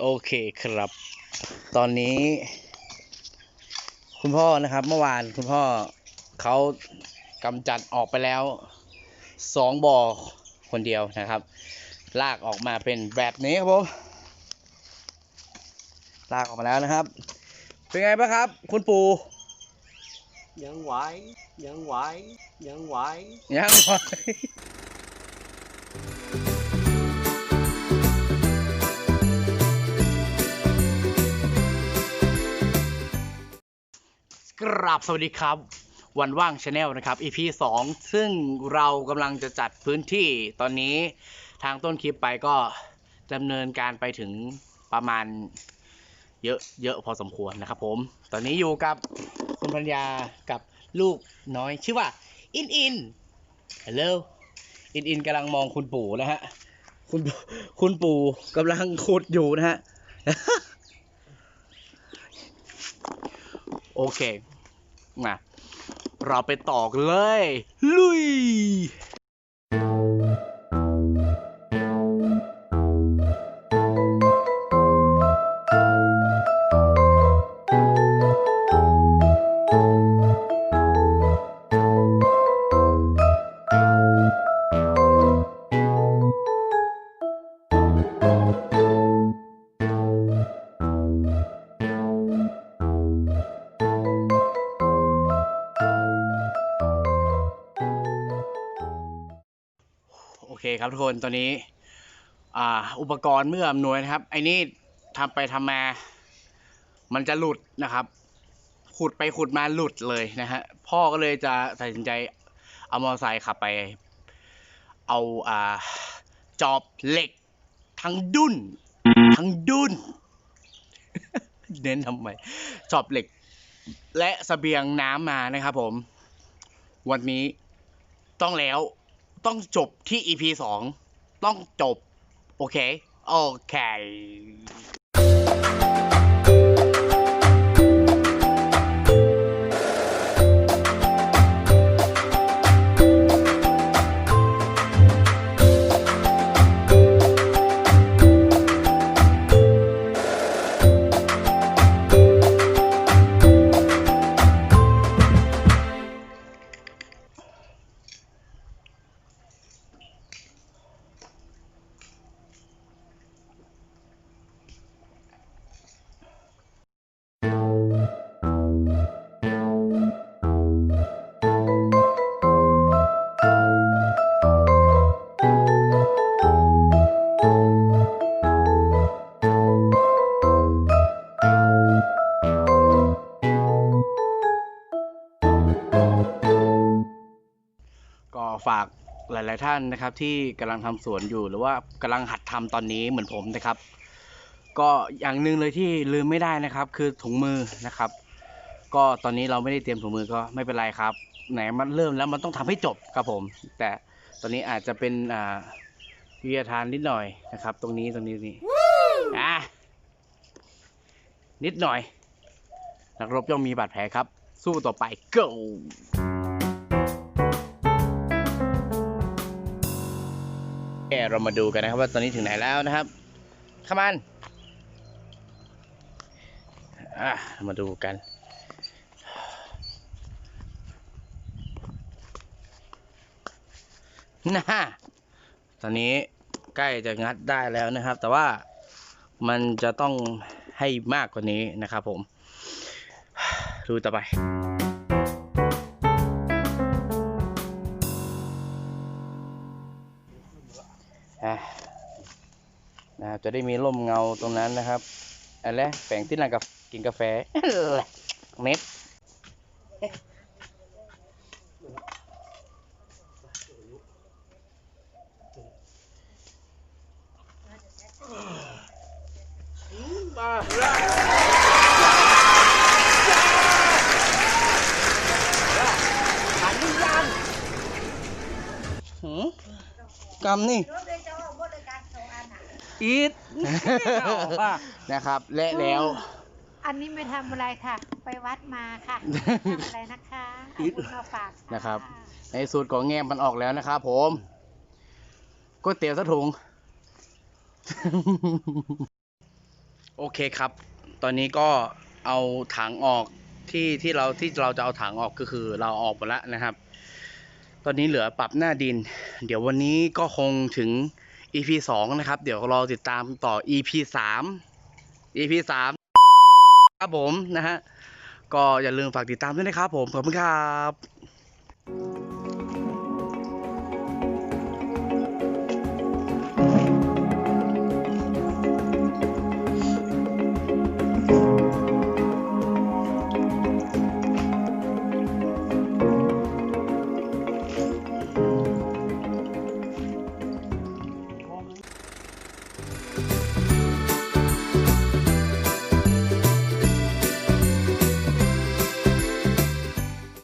โอเคครับ ตอนนี้ คุณพ่อนะครับ เมื่อวานคุณพ่อเขากำจัดออกไปแล้วสองบ่อคนเดียวนะครับ ลากออกมาเป็นแบบนี้ครับผมลากออกมาแล้วนะครับ เป็นไงบ้างครับ คุณปู่ยังไหวยังไหวยังไหวยังไหว กราบสวัสดีครับ วันว่างชาแนลนะครับ EP 2 ซึ่งเรากำลังจะจัดพื้นที่ตอนนี้ทางต้นคลิปไปก็ดำเนินการไปถึงประมาณเยอะเยอะพอสมควรนะครับผม ตอนนี้อยู่กับคุณพัญญากับลูกน้อยชื่อว่า อินอินฮัลโหลอินอินกำลังมองคุณปู่นะฮะคุณคุณปู่กำลังขุดอยู่นะฮะโอเค มาเราไปต่อกันเลย ลุย เคครับทุกคนตอนนี้อ่าอุปกรณ์เมื่ออำนวยนะครับ ไอ้นี่ทำไปทำมา มันจะหลุดนะครับ ขุดไปขุดมาหลุดเลยนะฮะพ่อก็เลยจะตัดสินใจเอามอเตอร์ไซค์ขับไป เอาอ่าจอบเหล็ก ทั้งดุนทั้งดุนเน้นทำไมจอบเหล็ก และสเสบียงน้ำมานะครับผม วันนี้ต้องแล้ว ต้องจบที่ EP สองต้องจบ โอเค โอเค ก็ฝากหลาย ๆ ท่านนะครับ ที่กำลังทำสวนอยู่หรือว่ากำลังหัดทำตอนนี้เหมือนผมนะครับ ก็อย่างหนึ่งเลยที่ลืมไม่ได้นะครับ คือถุงมือนะครับ ก็ตอนนี้เราไม่ได้เตรียมถุงมือก็ไม่เป็นไรครับ ไหนมันเริ่มแล้วมันต้องทำให้จบครับผม แต่ตอนนี้อาจจะเป็นอ่าวิทยาทานนิดหน่อยนะครับ ตรงนี้ตรงนี้นี่อะนิดหน่อยนักรบย่อมมีบาดแผลครับ สู้ต่อไป go แกเรามาดูกันนะครับว่าตอนนี้ถึงไหนแล้วนะครับขมันมาดูกันนะตอนนี้ใกล้จะงัดได้แล้วนะครับ แต่ว่ามันจะต้องให้มากกว่านี้นะครับผม ดูต่อไปอะนะครับจะได้มีร่มเงาตรงนั้นนะครับอะไรแฝงที่นั่งกับกินกาแฟเน็ตหืม กำนี่อีทนะครับ และแล้ว อันนี้ไม่ทำอะไรค่ะ ไปวัดมาค่ะทำอะไรนะคะเอาบุญมาฝากนะครับ ในสูตรของแงมมันออกแล้วนะครับผมก๋วยเตี๋ยวสะถุง โอเคครับ ตอนนี้ก็เอาถังออกที่ที่เราที่เราจะเอาถังออกก็คือเราเอาออกหมดแล้วนะครับ ตอนนี้เหลือปรับหน้าดิน เดี๋ยววันนี้ก็คงถึง EP สองนะครับ เดี๋ยวรอติดตามต่อ EP สาม EP สามครับผมนะฮะ ก็อย่าลืมฝากติดตามด้วยนะครับผม ขอบคุณครับ